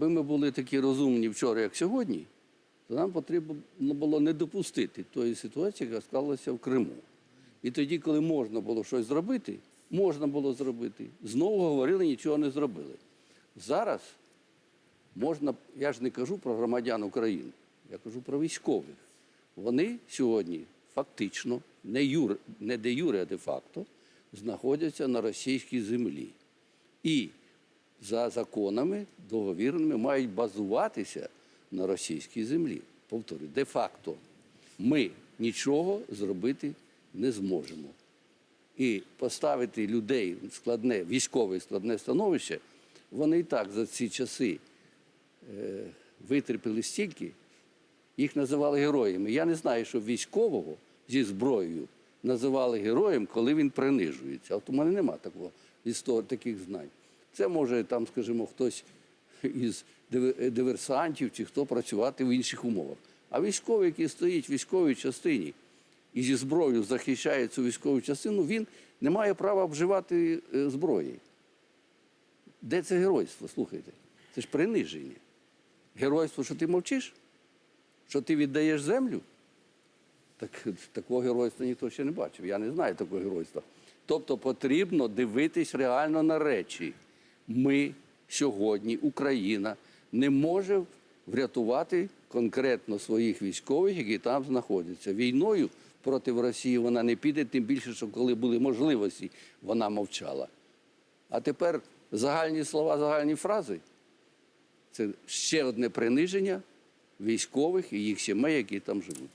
Якби ми були такі розумні вчора, як сьогодні, то нам потрібно було не допустити тої ситуації, яка склалася в Криму. І тоді, коли можна було щось зробити, можна було зробити. Знову говорили, нічого не зробили. Зараз можна, я ж не кажу про громадян України, я кажу про військових. Вони сьогодні фактично, не, юр, не де юре, а де-факто, знаходяться на російській землі. І за законами договірними мають базуватися на російській землі. Повторюю, де-факто ми нічого зробити не зможемо. І поставити людей в складне, військове складне становище, вони і так за ці часи е, витерпіли стільки, їх називали героями. Я не знаю, що військового зі зброєю називали героєм, коли він принижується. От у мене нема такого таких знань. Це може там, скажімо, хтось із диверсантів чи хто працювати в інших умовах. А військовий, який стоїть в військовій частині і зі зброєю захищає цю військову частину, він не має права вживати е, зброї. Де це геройство? Слухайте, це ж приниження. Геройство, що ти мовчиш? Що ти віддаєш землю? Так, такого геройства ніхто ще не бачив. Я не знаю такого геройства. Тобто потрібно дивитись реально на речі. Ми сьогодні, Україна, не може врятувати конкретно своїх військових, які там знаходяться. Війною проти Росії вона не піде, тим більше, що коли були можливості, вона мовчала. А тепер загальні слова, загальні фрази це ще одне приниження військових і їх сімей, які там живуть.